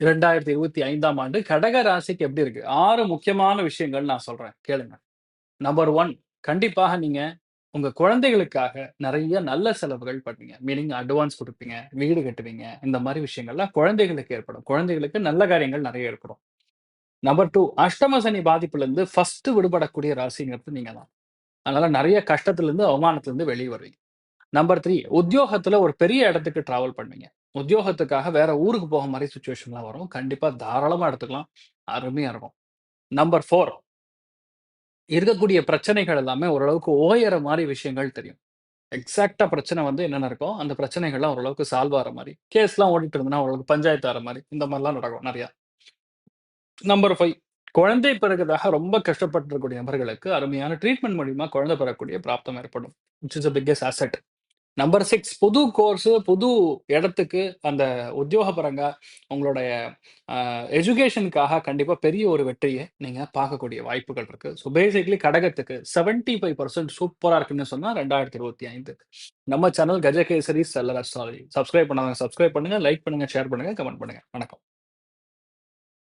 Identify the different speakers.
Speaker 1: இரண்டாயிரத்தி இருபத்தி ஐந்தாம் ஆண்டு கடக ராசிக்கு எப்படி இருக்கு? ஆறு முக்கியமான விஷயங்கள் நான் சொல்றேன். கேளுங்க. நம்பர் ஒன் கண்டிப்பாக நீங்க உங்க குழந்தைகளுக்காக நிறைய நல்ல செலவுகள் பண்ணுவீங்க. மீனிங் அட்வான்ஸ் கொடுப்பீங்க வீடு கட்டுவீங்க. இந்த மாதிரி விஷயங்கள்லாம் குழந்தைகளுக்கு ஏற்படும். குழந்தைகளுக்கு நல்ல காரியங்கள் நிறைய ஏற்படும். நம்பர் டூ அஷ்டம சனி பாதிப்புலருந்து ஃபர்ஸ்ட் விடுபடக்கூடிய ராசிங்கிறது நீங்க தான். அதனால இருந்து அவமானத்துல இருந்து வெளியே வருவீங்க. நம்பர் த்ரீ உத்தியோகத்துல ஒரு பெரிய இடத்துக்கு டிராவல் பண்ணுவீங்க. உத்தியோகத்துக்காக வேற ஊருக்கு போக மாதிரி சுச்சுவேஷன்லாம் வரும். கண்டிப்பா தாராளமா எடுத்துக்கலாம். அருமையா இருக்கும். நம்பர் ஃபோர் இருக்கக்கூடிய பிரச்சனைகள் எல்லாமே ஓரளவுக்கு ஓயற மாதிரி விஷயங்கள் தெரியும். எக்ஸாக்டா பிரச்சனை வந்து என்னென்ன இருக்கோ, அந்த பிரச்சனைகள்லாம் ஓரளவுக்கு சால்வ் ஆகிற மாதிரி கேஸ்லாம் ஓடிட்டு இருந்ததுன்னா ஓரளவுக்கு பஞ்சாயத்து ஆகிற மாதிரி இந்த மாதிரிலாம் நடக்கும் நிறையா நம்பர் ஃபைவ் குழந்தை பிறகுதாக ரொம்ப கஷ்டப்பட்டிருக்கக்கூடிய நபர்களுக்கு அருமையான ட்ரீட்மெண்ட் மூலியமா குழந்தை பெறக்கூடிய பிராப்தம் ஏற்படும். Which is a biggest asset. Number six புது கோர்ஸ், புது இடத்துக்கு அந்த உத்தியோகபரங்க உங்களுடைய எஜுகேஷனுக்காக கண்டிப்பா பெரிய ஒரு வெற்றியை நீங்க பார்க்கக்கூடிய வாய்ப்புகள் இருக்கு. ஸோ பேசிக்லி கடகத்துக்கு 75% சூப்பரா இருக்குன்னு சொன்னா 2025. நம்ம சேனல் கஜகேசரி செல்லர் அஸ்ட்ராலஜி. சப்ஸ்கிரைப் பண்ணாதவங்க சப்ஸ்கிரைப் பண்ணுங்க, லைக் பண்ணுங்க, ஷேர் பண்ணுங்க, கமெண்ட் பண்ணுங்க. வணக்கம்.